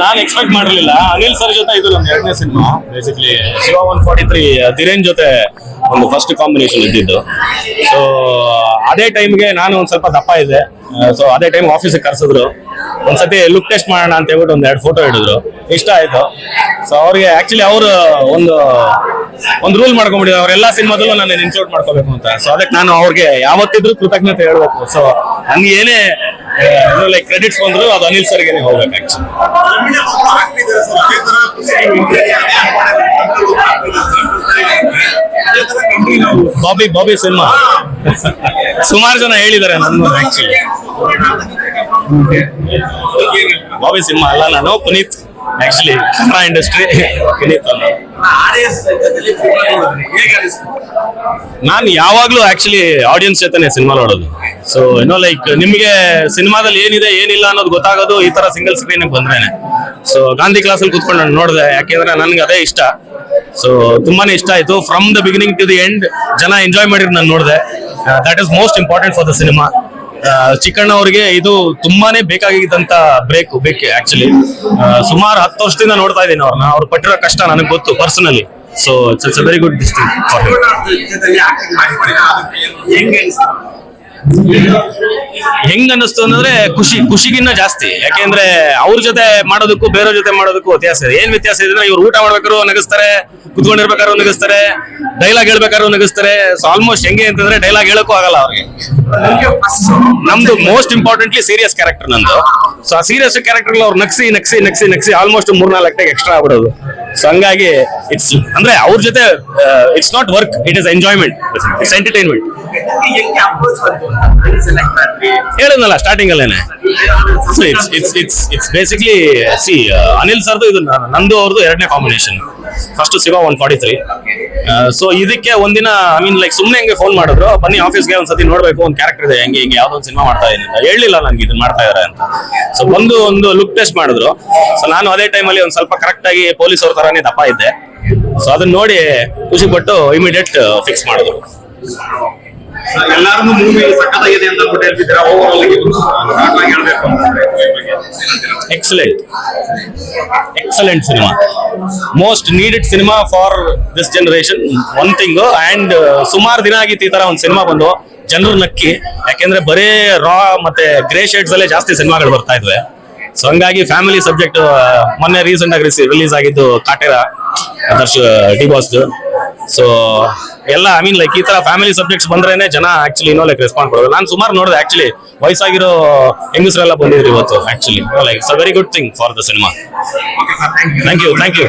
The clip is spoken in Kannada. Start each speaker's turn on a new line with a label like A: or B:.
A: ನಾನು ಎಕ್ಸ್ಪೆಕ್ಟ್ ಮಾಡಿರ್ಲಿಲ್ಲ ಅನಿಲ್ ಸರ್ ಜೊತೆ ಇದು ನಮ್ಮ ಎರಡನೇ cinema basically Shiva one forty three Dhiren ಜೊತೆ ಒಂದು ಫಸ್ಟ್ ಕಾಂಬಿನೇಷನ್ ಇದ್ದಿದ್ದು. ಸೊ ಅದೇ ಟೈಮ್ಗೆ ನಾನು ಒಂದು ಸ್ವಲ್ಪ ದಪ್ಪ ಇದೆ ಸೊ ಅದೇ ಟೈಮ್ ಆಫೀಸಿಗೆ ಕರ್ಸಿದ್ರು. ಒಂದ್ಸತಿ ಲುಕ್ ಟೆಸ್ಟ್ ಮಾಡೋಣ ಅಂತ ಹೇಳ್ಬಿಟ್ಟು ಒಂದ್ ಎರಡು ಫೋಟೋ ಹಿಡಿದ್ರು. ಇಷ್ಟ ಆಯ್ತು. ಸೊ ಅವ್ರಿಗೆ ಆಕ್ಚುಲಿ ಅವರು ಒಂದು ಒಂದು ರೂಲ್ ಮಾಡ್ಕೊಂಡ್ಬಿಟ್ಟಿದ್ರು ಅವರೆಲ್ಲ ಸಿನಿಮಾದಲ್ಲೂ ನಾನು ಇನ್ಕ್ಲೂಡ್ ಮಾಡ್ಕೋಬೇಕು ಅಂತ. ಸೊ ಅದಕ್ಕೆ ನಾನು ಅವ್ರಿಗೆ ಯಾವತ್ತಿದ್ರು ಕೃತಜ್ಞತೆ ಹೇಳ್ಬೇಕು. ಸೊ ನನ್ಗೆ ಏನೇ ಲೈಕ್ ಕ್ರೆಡಿಟ್ಸ್ ಬಂದ್ರು ಅದು ಅನಿಲ್ ಸರ್ಗೆ ಹೋಗ್ಬೇಕು ಆಕ್ಚುಲಿ ಬಾಬಿ ಬಾಬಿ ಸಿನಿಮಾ. ಸುಮಾರು ಜನ ಹೇಳಿದ್ದಾರೆ ನನ್ನ ಆಕ್ಚುಲಿ ಬಾಬಿ ಸಿನಿಮಾ ಅಲ್ಲ ನಾನು. Puneeth. Actually Kannada industry Puneeth. ನಾನು ಯಾವಾಗ್ಲೂ ಆಕ್ಚುಲಿ ಆಡಿಯನ್ಸ್ ಜೊತೆನೆ ಸಿನಿಮಾ ನೋಡೋದು. ಸೊ ಏನೋ ಲೈಕ್ ನಿಮ್ಗೆ ಸಿನಿಮಾದಲ್ಲಿ ಏನಿದೆ ಏನಿಲ್ಲ ಅನ್ನೋದು ಗೊತ್ತಾಗೋದು ಈ ತರ ಸಿಂಗಲ್ ಸ್ಕ್ರೀನ್ ಬಂದ್ರೇನೆ. ಸೊ ಗಾಂಧಿ ಕ್ಲಾಸ್ ಅಲ್ಲಿ ಕುತ್ಕೊಂಡು ನಾನು ನೋಡಿದೆ. ಯಾಕೆಂದ್ರೆ ನನ್ಗೆ ಅದೇ ಇಷ್ಟ. ಸೊ ತುಂಬಾನೇ ಇಷ್ಟ ಆಯ್ತು. From the beginning to the end ಜನ ಎಂಜಾಯ್ ಮಾಡಿದ್ರು ನಾನು ನೋಡಿದೆ. That is most important for the cinema Chikkanna ಅವರಿಗೆ ಇದು ತುಂಬಾನೇ ಬೇಕಾಗಿದ್ದಂತ ಬ್ರೇಕ್ ಬೇಕೆ ಆಕ್ಚುಲಿ ಸುಮಾರು ಹತ್ತು ವರ್ಷದಿಂದ ನೋಡ್ತಾ ಇದ್ದೀನಿ ಅವ್ರನ್ನ. ಅವ್ರು ಪಟ್ಟಿರೋ ಕಷ್ಟ ನನಗೆ ಗೊತ್ತು personally so it's very good ಡಿಸ್ಟಿಂಗ್
B: ಹೆಂಗೆ
A: ಅನ್ನಿಸ್ತು ಅಂದ್ರೆ ಖುಷಿ, ಖುಷಿಗಿನ್ನ ಜಾಸ್ತಿ. ಯಾಕೆಂದ್ರೆ ಅವ್ರ ಜೊತೆ ಮಾಡೋದಕ್ಕೂ ಬೇರೆ ಜೊತೆ ಮಾಡೋದಕ್ಕೂ ವ್ಯತ್ಯಾಸ ಇದೆ. ಏನ್ ವ್ಯತ್ಯಾಸ ಇದೆ ಇವ್ರು ಊಟ ಮಾಡ್ಬೇಕಾದ್ರು ನಗಿಸ್ತಾರೆ ಕುತ್ಕೊಂಡಿರ್ಬೇಕಾದ್ರು ನಗಿಸ್ತಾರೆ ಡೈಲಾಗ್ ಹೇಳ್ಬೇಕಾದ್ರು ನಗಿಸ್ತಾರೆ. ಸೊ ಆಲ್ಮೋಸ್ಟ್ ಹೆಂಗೆ ಅಂತಂದ್ರೆ ಡೈಲಾಗ್ ಹೇಳಕ್ಕೂ ಆಗಲ್ಲ ಅವ್ರಿಗೆ. ನಮ್ದು ಮೋಸ್ಟ್ ಇಂಪಾರ್ಟೆಂಟ್ಲಿ ಸೀರಿಯಸ್ ಕ್ಯಾರೆಕ್ಟರ್ ನಂದು. ಸೊ ಆ ಸೀರಿಯಸ್ ಕ್ಯಾರೆಕ್ಟರ್ ಅವ್ರು ನಕ್ಸಿ ನಕ್ಸಿ ನಕ್ಸಿ ನಕ್ಸಿ ಆಲ್ಮೋಸ್ಟ್ ಮೂರ್ನಾಲ್ಕು ಎಕ್ಸ್ಟ್ರಾ ಆಗ್ಬಿಡೋದು. ಸೊ ಹಂಗಾಗಿ ಇಟ್ಸ್ ಅಂದ್ರೆ ಅವ್ರ ಜೊತೆ it's not work it is enjoyment it's entertainment ಹೇಳಿದ್ನಲ್ಲ ಸ್ಟಾರ್ಟಿಂಗ್ ಅಲ್ಲೇನೆ. It's it's it's it's basically C Anil ಸರ್ದು ಇದು ನಂದು ಅವ್ರದ್ದು ಎರಡನೇ ಕಾಂಬಿನೇಷನ್ ಫಸ್ಟ್ ಸಿಗೋ ಒನ್ ಫಾರ್ಟಿ ತ್ರೀ ಸೊ ಇದಕ್ಕೆ ಒಂದಿನ ಐ ಮೀನ್ ಲೈಕ್ ಸುಮ್ಮನೆ ಹಂಗೆ ಫೋನ್ ಮಾಡಿದ್ರು. ಬನ್ನಿ ಆಫೀಸ್ಗೆ ಒಂದ್ಸತಿ ನೋಡ್ಬೇಕು, ಒಂದು ಕ್ಯಾರೆಕ್ಟರ್ ಇದೆ, ಹೆಂಗೆ, ಹಿಂಗೆ ಯಾವ್ದೋ ಒಂದು ಸಿನಿಮಾ ಮಾಡ್ತಾ ಇದ್ದೀನಿ ಅಂತ. ಹೇಳಿಲ್ಲ ನನ್ಗೆ ಇದನ್ನ ಮಾಡ್ತಾ ಇದಾರೆ ಅಂತ. ಸೊ ಬಂದು ಒಂದು ಲುಕ್ ಟೆಸ್ಟ್ ಮಾಡಿದ್ರು. ಸೊ ನಾನು ಅದೇ ಟೈಮಲ್ಲಿ ಒಂದು ಸ್ವಲ್ಪ ಕರೆಕ್ಟ್ ಆಗಿ ಪೊಲೀಸ್ ಅವ್ರ ತರಾನೇ ದಪ್ಪ ಇದ್ದೆ. ಸೊ ಅದನ್ನ ನೋಡಿ ಖುಷಿ ಪಟ್ಟು ಇಮಿಡಿಯೇಟ್ ಫಿಕ್ಸ್ ಮಾಡಿದ್ರು.
B: ಎಲ್ಲಾರು ಮೂವಿ ಸಕ್ಕತ್ತಾಗಿದೆ ಅಂತ ಹೇಳ್ತಿದ್ದೀರಾ?
A: Excellent excellent cinema most needed cinema for this generation one thing and ಸುಮಾರು ದಿನ ಆಗಿತ್ತು ಈ ತರ ಒಂದು ಸಿನಿಮಾ ಬಂದು. ಜನರು ನಕ್ಕಿ. ಯಾಕೆಂದ್ರೆ ಬರೇ ರಾ ಮತ್ತೆ ಗ್ರೇ ಶೇಡ್ಸ್ ಅಲ್ಲೇ ಜಾಸ್ತಿ ಸಿನಿಮಾಗಳು ಬರ್ತಾ ಇದ್ವೆ. ಸೊ ಹಂಗಾಗಿ ಫ್ಯಾಮಿಲಿ ಸಬ್ಜೆಕ್ಟ್ ಮೊನ್ನೆ ರೀಸೆಂಟ್ ಆಗಿ ರಿಲೀಸ್ ಆಗಿದ್ದು Kaatera Darsh D boss so ಎಲ್ಲ ಐ ಮೀನ್ ಲೈಕ್ ಈ ತರ ಫ್ಯಾಮಿಲಿ ಸಬ್ಜೆಕ್ಟ್ಸ್ ಬಂದ್ರೇನೆ ಜನ ಆಕ್ಚುಲಿ ಇನ್ನೋ ಲೈಕ್ ರೆಸ್ಪಾಂಡ್ ಕೊಡೋದು ನಾನು ಸುಮಾರು ನೋಡಿದೆ ಆಕ್ಚುಲಿ ವಯಸ್ಸಾಗಿರೋ ಹೆಂಗಸರೆಲ್ಲ ಬಂದಿದ್ರು ಇವತ್ತು actually like it's a very good thing for the cinema thank you thank you